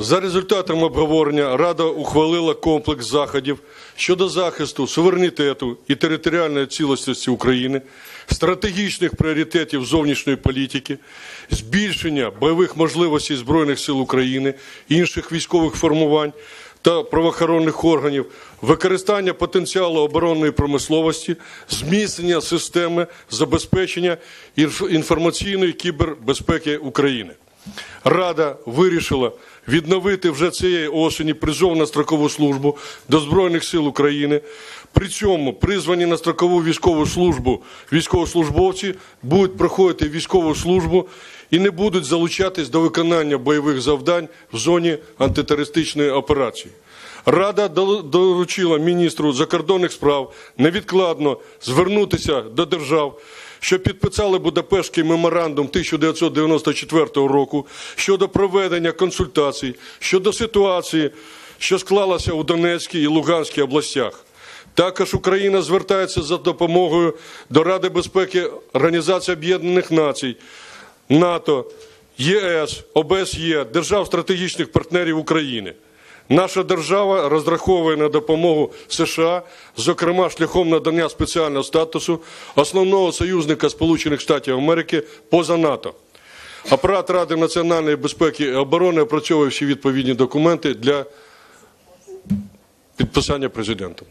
За результатами обговорення Рада ухвалила комплекс заходів щодо захисту суверенітету і територіальної цілісності України, стратегічних пріоритетів зовнішньої політики, збільшення бойових можливостей Збройних сил України, інших військових формувань та правоохоронних органів, використання потенціалу оборонної промисловості, зміцнення системи забезпечення інф- інформаційної кібербезпеки України. Рада вирішила відновити вже цієї осені призов на строкову службу до Збройних сил України. При цьому призвані на строкову військову службу військовослужбовці будуть проходити військову службу і не будуть залучатись до виконання бойових завдань в зоні антитерористичної операції. Рада доручила міністру закордонних справ невідкладно звернутися до держав, що підписали Будапештський меморандум 1994 року щодо проведення консультацій щодо ситуації, що склалася у Донецькій і Луганській областях. Також Україна звертається за допомогою до Ради безпеки Організації Об'єднаних Націй, НАТО, ЄС, ОБСЄ, держав стратегічних партнерів України. Наша держава розраховує на допомогу США, зокрема шляхом надання спеціального статусу основного союзника Сполучених Штатів Америки поза НАТО. Апарат Ради національної безпеки і оборони опрацьовує всі відповідні документи для підписання президентом.